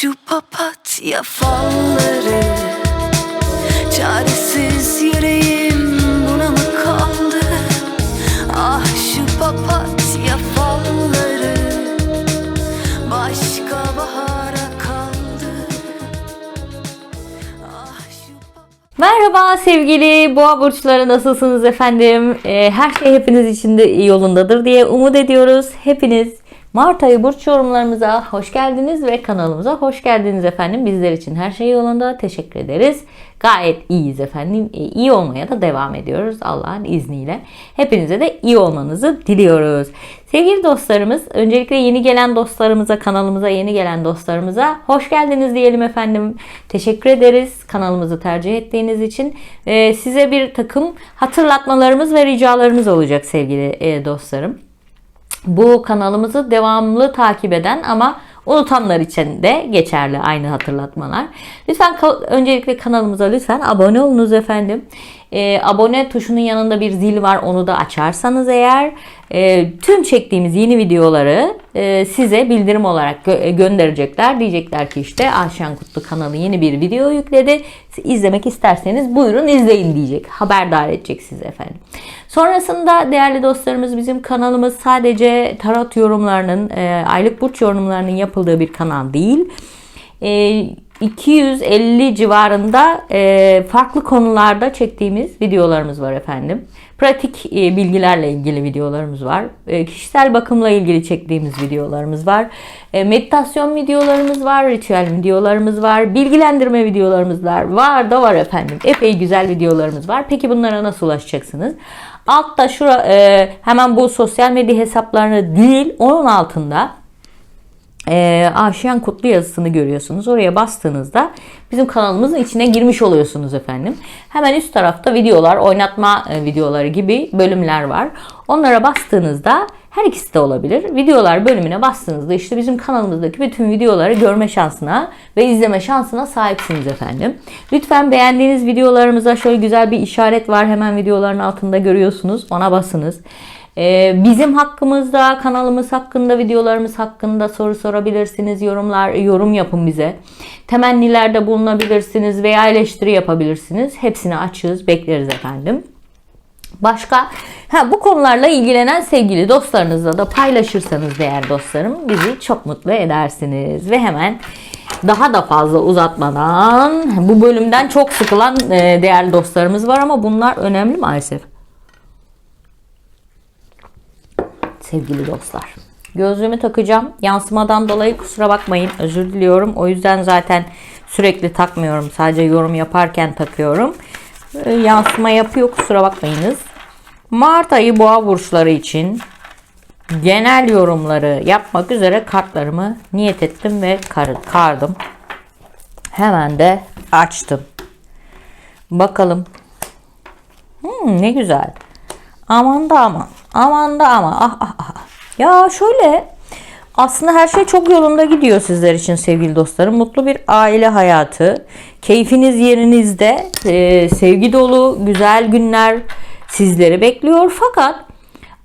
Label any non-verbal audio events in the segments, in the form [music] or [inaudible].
şu papatya falları Çaresiz yüreğim buna mı kaldı Ah şu papatya falları Başka bahara kaldı Ah şu Merhaba sevgili boğa burçları nasılsınız efendim? Ee, her şey hepiniz için de yolundadır diye umut ediyoruz. Hepiniz Mart ayı burç yorumlarımıza hoş geldiniz ve kanalımıza hoş geldiniz efendim. Bizler için her şey yolunda. Teşekkür ederiz. Gayet iyiyiz efendim. Ee, iyi olmaya da devam ediyoruz Allah'ın izniyle. Hepinize de iyi olmanızı diliyoruz. Sevgili dostlarımız, öncelikle yeni gelen dostlarımıza, kanalımıza yeni gelen dostlarımıza hoş geldiniz diyelim efendim. Teşekkür ederiz kanalımızı tercih ettiğiniz için. Ee, size bir takım hatırlatmalarımız ve ricalarımız olacak sevgili e, dostlarım. Bu kanalımızı devamlı takip eden ama unutanlar için de geçerli aynı hatırlatmalar. Lütfen öncelikle kanalımıza lütfen abone olunuz efendim. Ee, abone tuşunun yanında bir zil var onu da açarsanız eğer e, tüm çektiğimiz yeni videoları e, size bildirim olarak gö- e, gönderecekler. Diyecekler ki işte Ayşen Kutlu kanalı yeni bir video yükledi. İzlemek isterseniz buyurun izleyin diyecek. Haberdar edecek sizi efendim. Sonrasında değerli dostlarımız bizim kanalımız sadece tarot yorumlarının, e, aylık burç yorumlarının yapıldığı bir kanal değil. E, 250 civarında e, farklı konularda çektiğimiz videolarımız var efendim. Pratik e, bilgilerle ilgili videolarımız var. E, kişisel bakımla ilgili çektiğimiz videolarımız var. E, meditasyon videolarımız var. Ritüel videolarımız var. Bilgilendirme videolarımız var. Var da var efendim. Epey güzel videolarımız var. Peki bunlara nasıl ulaşacaksınız? Altta şura e, hemen bu sosyal medya hesaplarını değil onun altında e, Aşiyan Kutlu yazısını görüyorsunuz. Oraya bastığınızda bizim kanalımızın içine girmiş oluyorsunuz efendim. Hemen üst tarafta videolar, oynatma e, videoları gibi bölümler var. Onlara bastığınızda her ikisi de olabilir. Videolar bölümüne bastığınızda işte bizim kanalımızdaki bütün videoları görme şansına ve izleme şansına sahipsiniz efendim. Lütfen beğendiğiniz videolarımıza şöyle güzel bir işaret var. Hemen videoların altında görüyorsunuz. Ona basınız. Ee, bizim hakkımızda, kanalımız hakkında, videolarımız hakkında soru sorabilirsiniz. Yorumlar, yorum yapın bize. Temennilerde bulunabilirsiniz veya eleştiri yapabilirsiniz. Hepsini açığız, bekleriz efendim. Başka ha, bu konularla ilgilenen sevgili dostlarınızla da paylaşırsanız değerli dostlarım bizi çok mutlu edersiniz. Ve hemen daha da fazla uzatmadan bu bölümden çok sıkılan e, değerli dostlarımız var ama bunlar önemli maalesef. Sevgili dostlar. Gözlüğümü takacağım. Yansımadan dolayı kusura bakmayın. Özür diliyorum. O yüzden zaten sürekli takmıyorum. Sadece yorum yaparken takıyorum. Ee, yansıma yapıyor kusura bakmayınız. Mart ayı boğa burçları için genel yorumları yapmak üzere kartlarımı niyet ettim ve kardım. Hemen de açtım. Bakalım. Hmm, ne güzel. Aman da aman. Aman da aman. Ah, ah, ah. Ya şöyle aslında her şey çok yolunda gidiyor sizler için sevgili dostlarım. Mutlu bir aile hayatı. Keyfiniz yerinizde. E, sevgi dolu güzel günler sizleri bekliyor. Fakat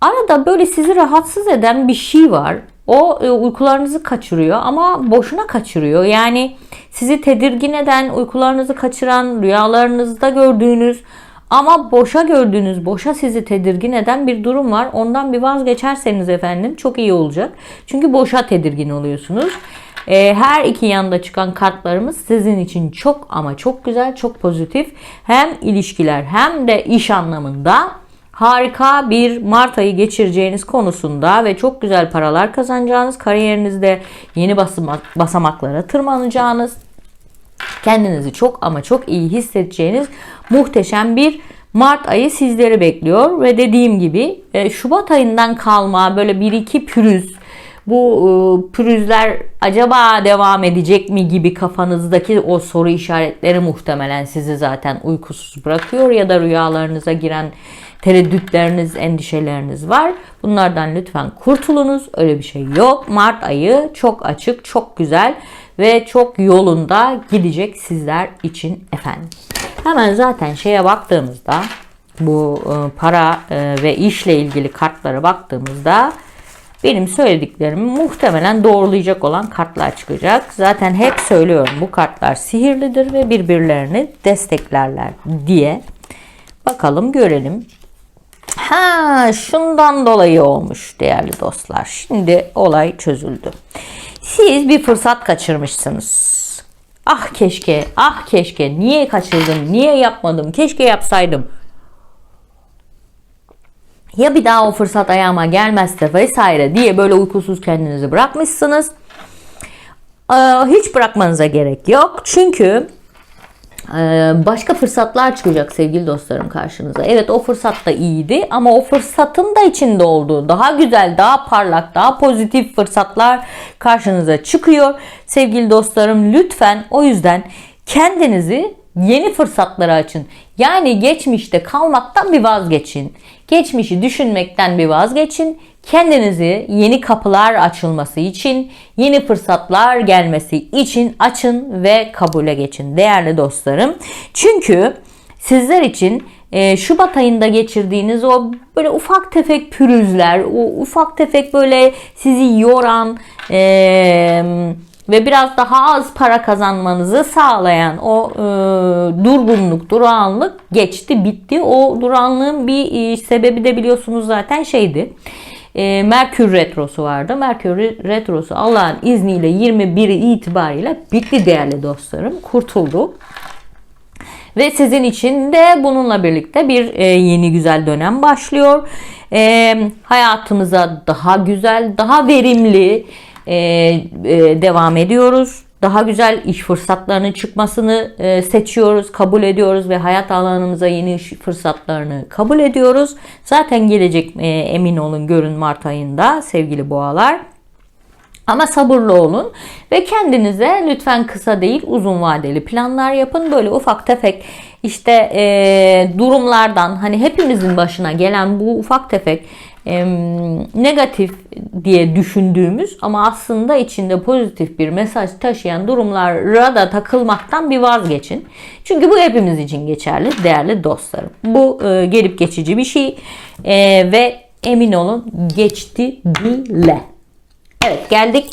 arada böyle sizi rahatsız eden bir şey var. O e, uykularınızı kaçırıyor ama boşuna kaçırıyor. Yani sizi tedirgin eden, uykularınızı kaçıran, rüyalarınızda gördüğünüz ama boşa gördüğünüz, boşa sizi tedirgin eden bir durum var. Ondan bir vazgeçerseniz efendim çok iyi olacak. Çünkü boşa tedirgin oluyorsunuz. Ee, her iki yanda çıkan kartlarımız sizin için çok ama çok güzel, çok pozitif. Hem ilişkiler hem de iş anlamında harika bir Mart ayı geçireceğiniz konusunda ve çok güzel paralar kazanacağınız, kariyerinizde yeni basamak, basamaklara tırmanacağınız, kendinizi çok ama çok iyi hissedeceğiniz muhteşem bir Mart ayı sizleri bekliyor ve dediğim gibi e, Şubat ayından kalma böyle bir iki pürüz bu e, pürüzler acaba devam edecek mi gibi kafanızdaki o soru işaretleri muhtemelen sizi zaten uykusuz bırakıyor ya da rüyalarınıza giren tereddütleriniz, endişeleriniz var. Bunlardan lütfen kurtulunuz. Öyle bir şey yok. Mart ayı çok açık, çok güzel ve çok yolunda gidecek sizler için efendim. Hemen zaten şeye baktığımızda bu e, para e, ve işle ilgili kartlara baktığımızda benim söylediklerimi muhtemelen doğrulayacak olan kartlar çıkacak. Zaten hep söylüyorum bu kartlar sihirlidir ve birbirlerini desteklerler diye. Bakalım görelim. Ha şundan dolayı olmuş değerli dostlar. Şimdi olay çözüldü. Siz bir fırsat kaçırmışsınız. Ah keşke, ah keşke, niye kaçırdım, niye yapmadım, keşke yapsaydım. Ya bir daha o fırsat ayağıma gelmezse vesaire diye böyle uykusuz kendinizi bırakmışsınız. Ee, hiç bırakmanıza gerek yok. Çünkü başka fırsatlar çıkacak sevgili dostlarım karşınıza. Evet o fırsat da iyiydi ama o fırsatın da içinde olduğu daha güzel, daha parlak, daha pozitif fırsatlar karşınıza çıkıyor. Sevgili dostlarım lütfen o yüzden kendinizi yeni fırsatlara açın. Yani geçmişte kalmaktan bir vazgeçin. Geçmişi düşünmekten bir vazgeçin. Kendinizi yeni kapılar açılması için, yeni fırsatlar gelmesi için açın ve kabule geçin değerli dostlarım. Çünkü sizler için e, Şubat ayında geçirdiğiniz o böyle ufak tefek pürüzler, o ufak tefek böyle sizi yoran e, ve biraz daha az para kazanmanızı sağlayan o e, durgunluk, durağanlık geçti, bitti. O durağanlığın bir e, sebebi de biliyorsunuz zaten şeydi. E, Merkür Retrosu vardı. Merkür Retrosu Allah'ın izniyle 21 itibariyle bitti değerli dostlarım. Kurtuldu. Ve sizin için de bununla birlikte bir e, yeni güzel dönem başlıyor. E, hayatımıza daha güzel, daha verimli e, e, devam ediyoruz. Daha güzel iş fırsatlarının çıkmasını e, seçiyoruz, kabul ediyoruz ve hayat alanımıza yeni iş fırsatlarını kabul ediyoruz. Zaten gelecek e, emin olun görün Mart ayında sevgili boğalar. Ama sabırlı olun ve kendinize lütfen kısa değil uzun vadeli planlar yapın. Böyle ufak tefek işte e, durumlardan hani hepimizin başına gelen bu ufak tefek e, negatif diye düşündüğümüz ama aslında içinde pozitif bir mesaj taşıyan durumlara da takılmaktan bir vazgeçin. Çünkü bu hepimiz için geçerli değerli dostlarım. Bu e, gelip geçici bir şey e, ve emin olun geçti bile. Evet geldik.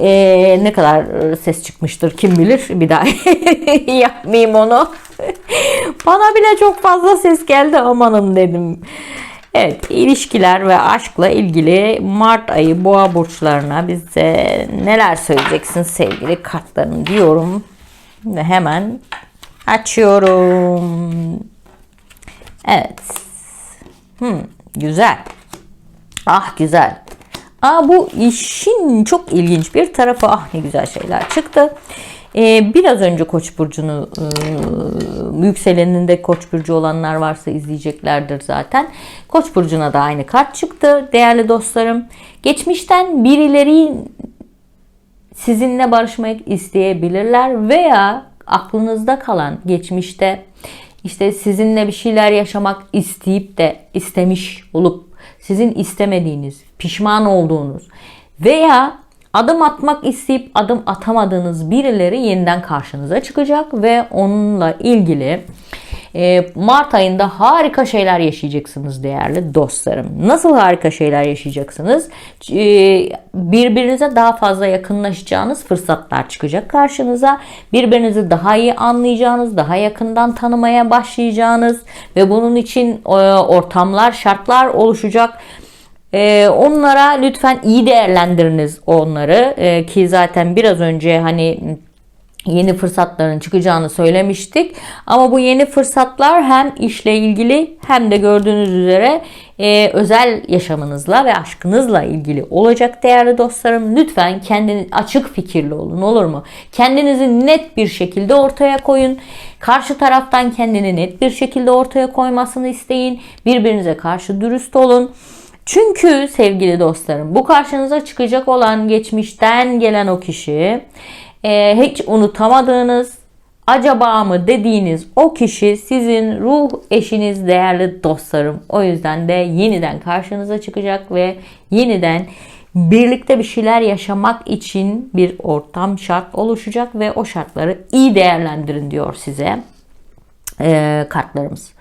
Ee, ne kadar ses çıkmıştır kim bilir. Bir daha [laughs] yapmayayım onu. Bana bile çok fazla ses geldi amanım dedim. Evet ilişkiler ve aşkla ilgili Mart ayı boğa burçlarına bize neler söyleyeceksin sevgili kartlarım diyorum. Ve hemen açıyorum. Evet. Hmm, güzel. Ah güzel. Aa, bu işin çok ilginç bir tarafı. Ah ne güzel şeyler çıktı. Ee, biraz önce Koç burcunu e, yükseleninde Koç burcu olanlar varsa izleyeceklerdir zaten. Koç burcuna da aynı kart çıktı değerli dostlarım. Geçmişten birileri sizinle barışmak isteyebilirler veya aklınızda kalan geçmişte işte sizinle bir şeyler yaşamak isteyip de istemiş olup sizin istemediğiniz, pişman olduğunuz veya adım atmak isteyip adım atamadığınız birileri yeniden karşınıza çıkacak ve onunla ilgili e, Mart ayında harika şeyler yaşayacaksınız değerli dostlarım. Nasıl harika şeyler yaşayacaksınız? E, birbirinize daha fazla yakınlaşacağınız fırsatlar çıkacak karşınıza. Birbirinizi daha iyi anlayacağınız, daha yakından tanımaya başlayacağınız ve bunun için e, ortamlar, şartlar oluşacak. Onlara lütfen iyi değerlendiriniz onları ki zaten biraz önce hani yeni fırsatların çıkacağını söylemiştik. Ama bu yeni fırsatlar hem işle ilgili hem de gördüğünüz üzere e, özel yaşamınızla ve aşkınızla ilgili olacak değerli dostlarım. Lütfen kendiniz açık fikirli olun olur mu? Kendinizi net bir şekilde ortaya koyun. Karşı taraftan kendini net bir şekilde ortaya koymasını isteyin. Birbirinize karşı dürüst olun. Çünkü sevgili dostlarım bu karşınıza çıkacak olan geçmişten gelen o kişi e, hiç unutamadığınız acaba mı dediğiniz o kişi sizin ruh eşiniz değerli dostlarım. O yüzden de yeniden karşınıza çıkacak ve yeniden birlikte bir şeyler yaşamak için bir ortam şart oluşacak ve o şartları iyi değerlendirin diyor size e, kartlarımız.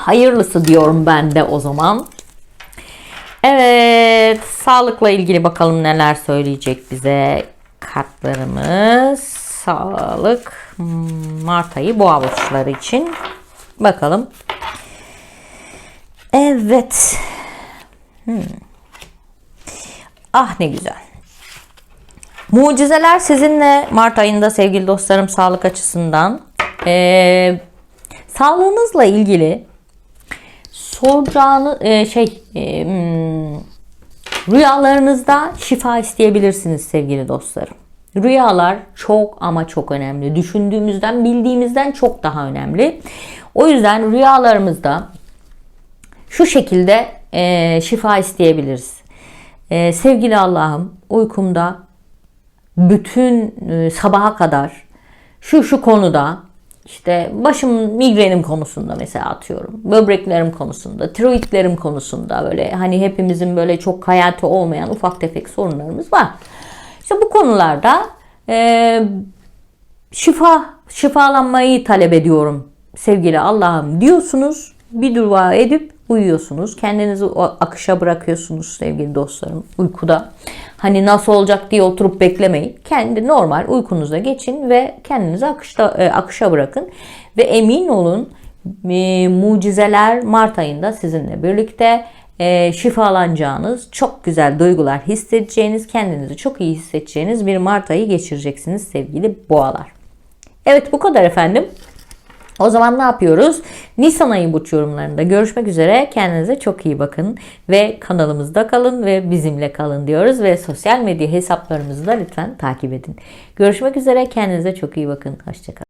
Hayırlısı diyorum ben de o zaman. Evet, sağlıkla ilgili bakalım neler söyleyecek bize kartlarımız. Sağlık hmm, Mart ayı boğa burçları için. Bakalım. Evet. Hmm. Ah ne güzel. Mucizeler sizinle Mart ayında sevgili dostlarım sağlık açısından. Ee, sağlığınızla ilgili soracağını e, şey e, hmm, rüyalarınızda şifa isteyebilirsiniz sevgili dostlarım. Rüyalar çok ama çok önemli. Düşündüğümüzden, bildiğimizden çok daha önemli. O yüzden rüyalarımızda şu şekilde e, şifa isteyebiliriz. E, sevgili Allah'ım uykumda bütün e, sabaha kadar şu şu konuda işte başım migrenim konusunda mesela atıyorum. Böbreklerim konusunda, tiroidlerim konusunda böyle hani hepimizin böyle çok hayati olmayan ufak tefek sorunlarımız var. İşte bu konularda e, şifa, şifalanmayı talep ediyorum sevgili Allah'ım diyorsunuz. Bir dua edip uyuyorsunuz. Kendinizi akışa bırakıyorsunuz sevgili dostlarım uykuda. Hani nasıl olacak diye oturup beklemeyin. Kendi normal uykunuza geçin ve kendinizi akışta, e, akışa bırakın. Ve emin olun e, mucizeler Mart ayında sizinle birlikte e, şifalanacağınız, çok güzel duygular hissedeceğiniz, kendinizi çok iyi hissedeceğiniz bir Mart ayı geçireceksiniz sevgili boğalar. Evet bu kadar efendim. O zaman ne yapıyoruz? Nisan ayı burç yorumlarında görüşmek üzere. Kendinize çok iyi bakın ve kanalımızda kalın ve bizimle kalın diyoruz ve sosyal medya hesaplarımızı da lütfen takip edin. Görüşmek üzere. Kendinize çok iyi bakın. Hoşçakalın.